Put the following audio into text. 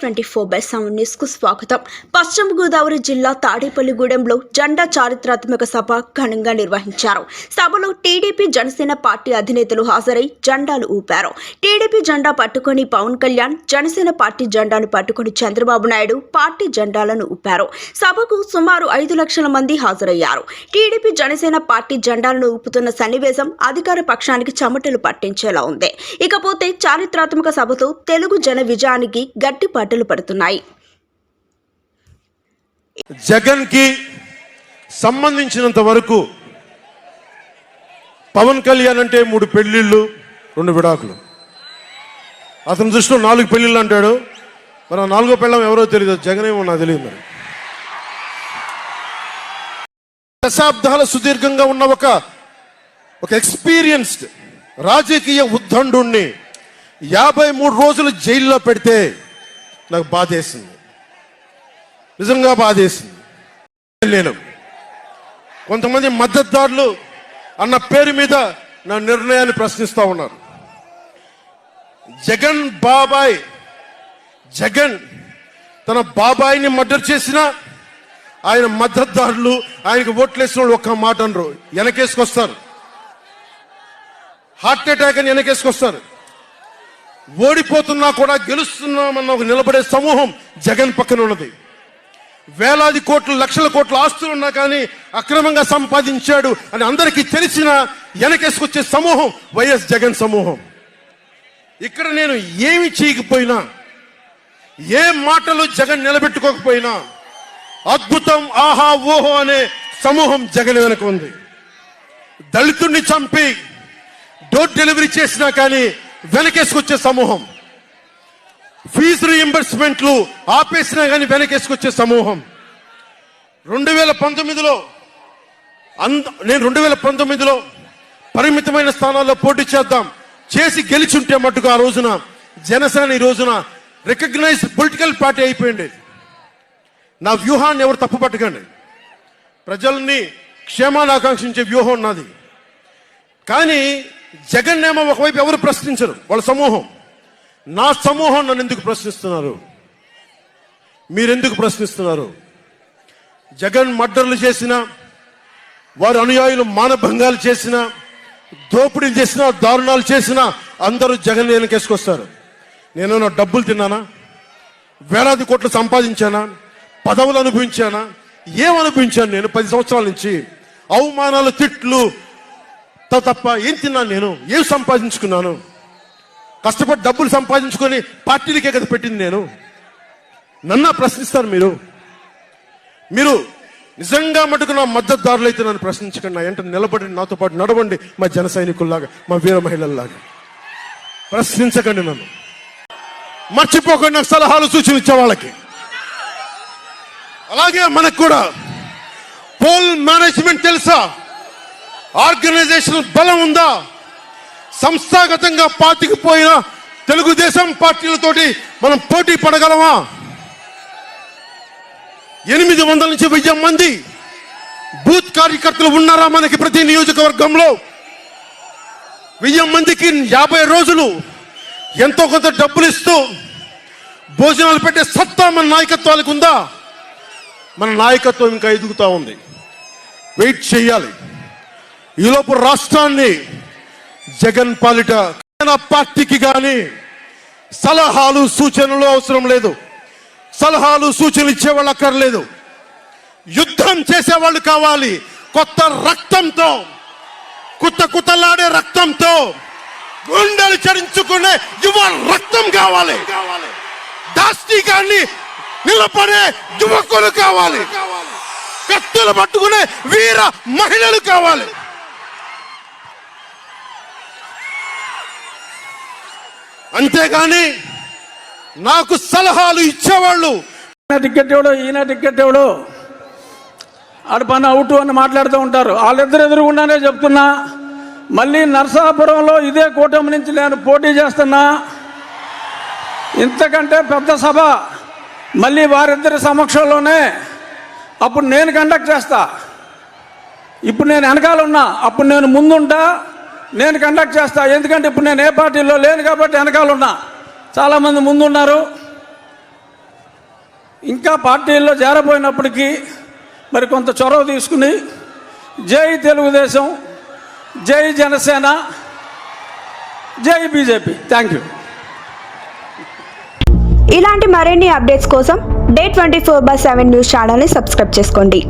Twenty four by seven న్యూస్కు స్వాగతం. పశ్చిమ గోదావరి జిల్లా తాడేపల్లిగూడెంలో జెండా చారిత్రాత్మక సభ ఘనంగా నిర్వహించారు. సభలో టీడీపీ జనసేన పార్టీ అధినేతలు హాజరై జెండాలు ఊపారు. టీడీపీ జెండా పట్టుకొని పవన్ కళ్యాణ్ జనసేన పార్టీ జెండాను పట్టుకొని చంద్రబాబు నాయుడు పార్టీ జెండాలను ఊపారు. సభకు సుమారు ఐదు లక్షల మంది హాజరయ్యారు. టీడీపీ జనసేన పార్టీ జెండాలను ఊపుతున్న సన్నివేశం అధికార పక్షానికి చెమటలు పట్టించేలా ఉంది. ఇకపోతే చారిత్రాత్మక సభతో తెలుగు జన విజయానికి గట్టి పట్టులు పడుతున్నాయి. జగన్కి సంబంధించినంత వరకు పవన్ కళ్యాణ్ అంటే మూడు పెళ్ళిళ్ళు రెండు విడాకులు. అతని దృష్టిలో నాలుగు పెళ్ళిళ్ళు అంటాడు. మరి నాలుగో పెళ్ళం ఎవరో తెలియదు జగన్ ఏమో నాకు తెలియదు మరి. దశాబ్దాల సుదీర్ఘంగా ఉన్న ఒక ఒక ఎక్స్పీరియన్స్డ్ రాజకీయ ఉద్దండుణ్ణి యాభై మూడు రోజులు జైల్లో పెడితే నాకు బాధేసింది నిజంగా బాధేసింది నేను కొంతమంది మద్దతుదారులు అన్న పేరు మీద నా నిర్ణయాన్ని ప్రశ్నిస్తూ ఉన్నారు. జగన్ బాబాయ్ జగన్ తన బాబాయిని మర్డర్ చేసిన ఆయన మద్దతుదారులు ఆయనకు ఓట్లేసిన వాళ్ళు ఒక్క మాట అనరు. వెనకేసుకొస్తారు. హార్ట్ అటాక్ అని వెనకేసుకొస్తారు. ఓడిపోతున్నా కూడా గెలుస్తున్నామన్న ఒక నిలబడే సమూహం జగన్ పక్కన ఉన్నది. వేలాది కోట్లు లక్షల కోట్ల ఆస్తులు ఉన్నా కానీ అక్రమంగా సంపాదించాడు అని అందరికీ తెలిసిన వెనకేసుకొచ్చే సమూహం వైఎస్ జగన్ సమూహం. ఇక్కడ నేను ఏమి చేయకపోయినా ఏ మాటలు జగన్ నిలబెట్టుకోకపోయినా అద్భుతం ఆహా ఓహో అనే సమూహం జగన్ వెనక ఉంది. దళితుణ్ణి చంపి డోర్ డెలివరీ చేసినా కానీ వెనకేసుకొచ్చే సమూహం. ఫీజు రీఎంబర్స్మెంట్లు ఆపేసినా కానీ వెనకేసుకొచ్చే సమూహం. రెండు వేల పంతొమ్మిదిలో అంద నేను రెండు వేల పంతొమ్మిదిలో పరిమితమైన స్థానాల్లో పోటీ చేద్దాం చేసి గెలిచుంటే మట్టుకు ఆ రోజున జనసేన ఈ రోజున రికగ్నైజ్ పొలిటికల్ పార్టీ అయిపోయింది. నా వ్యూహాన్ని ఎవరు తప్పు పట్టకండి. ప్రజల్ని క్షేమాన్ని ఆకాంక్షించే వ్యూహం ఉన్నది కానీ జగన్ ఏమో ఒకవైపు ఎవరు ప్రశ్నించరు? వాళ్ళ సమూహం. నా సమూహం నన్ను ఎందుకు ప్రశ్నిస్తున్నారు? మీరెందుకు ప్రశ్నిస్తున్నారు? జగన్ మర్డర్లు చేసిన వారి అనుయాయులు మానభంగాలు చేసిన దోపిడీలు చేసిన దారుణాలు చేసిన అందరూ జగన్ వెనకేసుకొస్తారు నేను నా డబ్బులు తిన్నానా? వేలాది కోట్లు సంపాదించానా? పదవులు అనుభవించానా? ఏమనుభవించాను నేను పది సంవత్సరాల నుంచి? అవమానాలు తిట్లు తప్ప ఏం తిన్నాను నేను? ఏం సంపాదించుకున్నాను? కష్టపడి డబ్బులు సంపాదించుకొని పార్టీలకే కదా పెట్టింది నేను. నన్నా ప్రశ్నిస్తారు మీరు. మీరు నిజంగా మటుకు నా మద్దతుదారులు అయితే నన్ను ప్రశ్నించకండి. నా ఎంట నిలబడి నాతో పాటు నడవండి మా జన సైనికుల్లాగా మా వీర మహిళల్లాగా. ప్రశ్నించకండి నన్ను. మర్చిపోకండి నాకు సలహాలు సూచనలు ఇచ్చే వాళ్ళకి. అలాగే మనకు కూడా పోల్ మేనేజ్మెంట్ తెలుసా? ఆర్గనైజేషన్ బలం ఉందా? సంస్థాగతంగా పాతికిపోయిన తెలుగుదేశం పార్టీలతోటి మనం పోటీ పడగలమా? ఎనిమిది వందల నుంచి వెయ్యి మంది బూత్ కార్యకర్తలు ఉన్నారా మనకి ప్రతి నియోజకవర్గంలో? వెయ్యి మందికి యాభై రోజులు ఎంతో కొంత డబ్బులు ఇస్తూ భోజనాలు పెట్టే సత్తా మన నాయకత్వాలకు ఉందా? మన నాయకత్వం ఇంకా ఎదుగుతా ఉంది. వెయిట్ చేయాలి. ఈలోపు రాష్ట్రాన్ని జగన్ పాలిట పార్టీకి కానీ సలహాలు సూచనలు అవసరం లేదు. సలహాలు సూచనలు ఇచ్చేవాళ్ళు అక్కర్లేదు. యుద్ధం చేసేవాళ్ళు కావాలి. కొత్త రక్తంతో కుత్త కుత్తలాడే రక్తంతో గుండెలు చరించుకునే యువ రక్తం కావాలి. దాష్టికాన్ని నిలబడే యువకులు కావాలి. కత్తులు పట్టుకునే వీర మహిళలు కావాలి. అంతేగాని నాకు సలహాలు ఇచ్చేవాళ్ళు. ఈయన టికెట్ ఎవడో ఈయన టికెట్ ఎవడో ఆడ పని అవుట్ అని మాట్లాడుతూ ఉంటారు. వాళ్ళిద్దరు ఎదురుగుండానే చెప్తున్నా మళ్ళీ నరసాపురంలో ఇదే కూటమి నుంచి నేను పోటీ చేస్తున్నా. ఇంతకంటే పెద్ద సభ మళ్ళీ వారిద్దరి సమక్షంలోనే అప్పుడు నేను కండక్ట్ చేస్తా. ఇప్పుడు నేను వెనకాల ఉన్నా అప్పుడు నేను ముందుంటా. నేను కండక్ట్ చేస్తా. ఎందుకంటే ఇప్పుడు నేను ఏ పార్టీలో లేను కాబట్టి వెనకాల ఉన్నా చాలామంది ముందున్నారు. ఇంకా పార్టీల్లో చేరబోయినప్పటికీ మరి కొంత చొరవ తీసుకుని జై తెలుగుదేశం జై జనసేన జై బీజేపీ. థ్యాంక్ యూ ఇలాంటి మరిన్ని అప్డేట్స్ కోసం day twenty four by seven news ఛానల్ని సబ్స్క్రైబ్ చేసుకోండి.